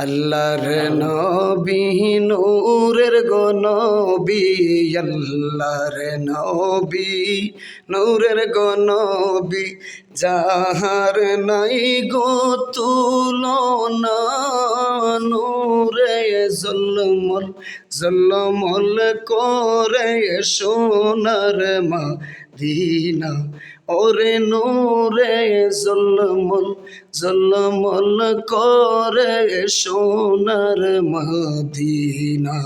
আল্লাহর নবী নূরের গো নবী আল্লাহর নবী নূরের গো নবী যাহার নাই গো তুলনা, নূরে জলমল জলমল করে সোনার মা দিনা। ওরে নূরে জলমল জলমল করে সোনার মদিনা।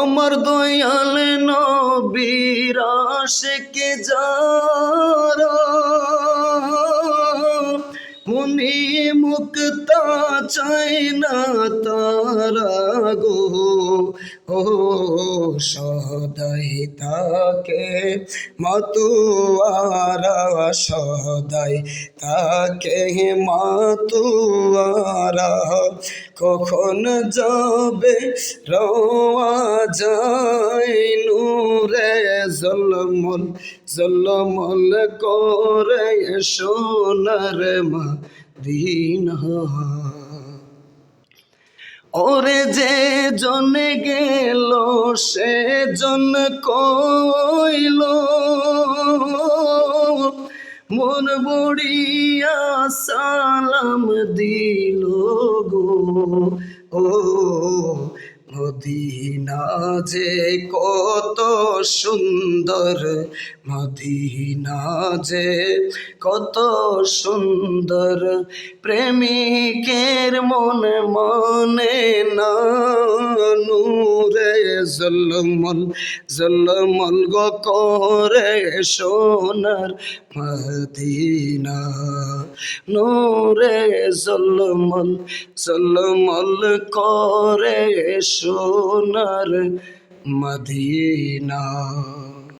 আমার দয়াল নবীর আশেকে যারা মুনি মুক্তা চাই না তারা গো। ও সদাই তাকে মাতুয়ারা সদাই তাকে মাতুয়ারা। কখন যাবে? রওয়া যায় নূরে জলমল জলমল করে সোনার মা দিন ওরে যে জন গেল, সে জন কইল, মন বড়িয়া সালাম দিল। ও মদিনা যে কত সুন্দর মদিনা যে কত সুন্দর প্রেমিকের মন মনে না। জলমল জলমল গো করে সোনার মদিনা। নূরে জলমল জলমল করে সোনার মদিনা।